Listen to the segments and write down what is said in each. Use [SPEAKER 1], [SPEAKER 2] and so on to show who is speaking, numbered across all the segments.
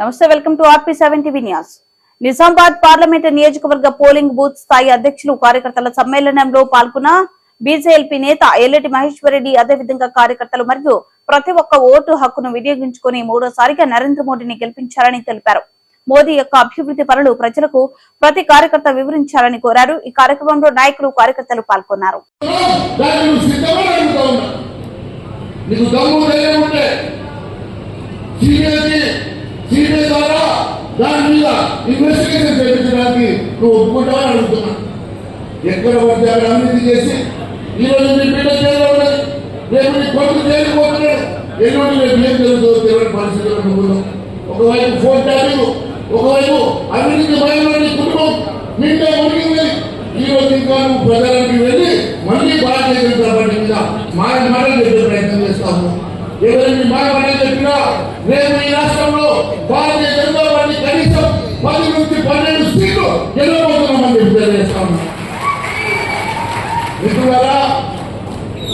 [SPEAKER 1] నమస్తే welcome to RP seven TV news. Nizamabad parliament నియోజకవర్గ polling booth స్థాయి అధ్యక్షులు కార్యకర్తల సమ్మేళనంలో పాల్గొన్న బీజేఎల్పీ నేత ఎల్లటి మహేశ్వరరెడ్డి అదేవిధంగా కార్యకర్తలు మరియు ప్రతి ఒక్క ఓటు హక్కును వినియోగించుకుని మూడోసారిగా నరేంద్ర మోడీని గెలిపించారని తెలిపారు. మోదీ యొక్క అభివృద్ధి పనులు ప్రజలకు ప్రతి కార్యకర్త వివరించాలని కోరారు. ఈ కార్యక్రమంలో నాయకులు కార్యకర్తలు పాల్గొన్నారు.
[SPEAKER 2] సిబిఐ ద్వారా దాని మీద ఇన్వెస్టిగేషన్ చేయించడానికి నువ్వు ఒప్పుకుంటావని అడుగుతున్నా. ఎక్కడ పడితే అక్కడ అవినీతి చేసి ఈరోజు మీ నీ బిడ్డ జైల్లో ఉన్నది. రేపు నీ కొడుకు జైలు పోతున్నాడు. ఎటువంటి రేపు ఏం జరుగుతుందో తెలియని పరిస్థితుల్లో నువ్వు ఒకవైపు ఫోన్ ట్యాపింగ్ ఒకవైపు అవినీతి భయంలో నీ కుటుంబం నిండా మునిగింది. ఈ రోజు ఇంకా నువ్వు ప్రజలకి వెళ్ళి మళ్ళీ భారతీయ జనతా పార్టీ మీద మాట మాటలు చెప్పే ప్రయత్నం చేస్తాము ఎవరిని మాట మాట చెప్పినా రేపు వారి రాష్ట్రంలో వారిని కనీసం పది నుంచి పన్నెండు సీట్లు గెలవబోతున్నామని చెప్పి తెలియజేస్తాము మిత్రులారా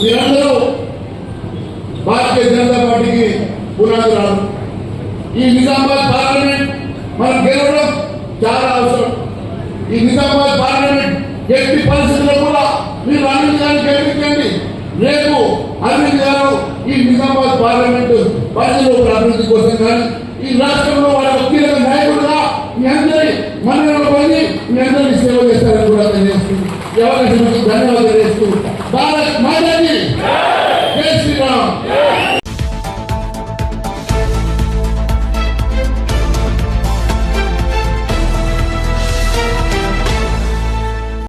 [SPEAKER 2] మీరందరూ భారతీయ జనతా పార్టీకి పునాదురాలు. ఈ నిజామాబాద్ పార్లమెంట్ మనం గెలవడం చాలా అవసరం. ఈ నిజామాబాద్ పార్లమెంట్ ఎట్టి పరిస్థితుల్లో కూడా మీరు అభివృద్ధి గారిని గెలిపించండి. రేపు అన్ని గారు ఈ నిజామాబాద్ పార్లమెంట్ వారిలో అభివృద్ధి కోసం కానీ ఈ రాష్ట్రంలో వాళ్ళ కీలక నాయకుడుగా మీ అందరి మన్ననలు పొంది మీ అందరినీ సేవ చేస్తారని కూడా నేను అవకాశం ధన్యవాదాలు తెలుస్తూ భారత్ మాజా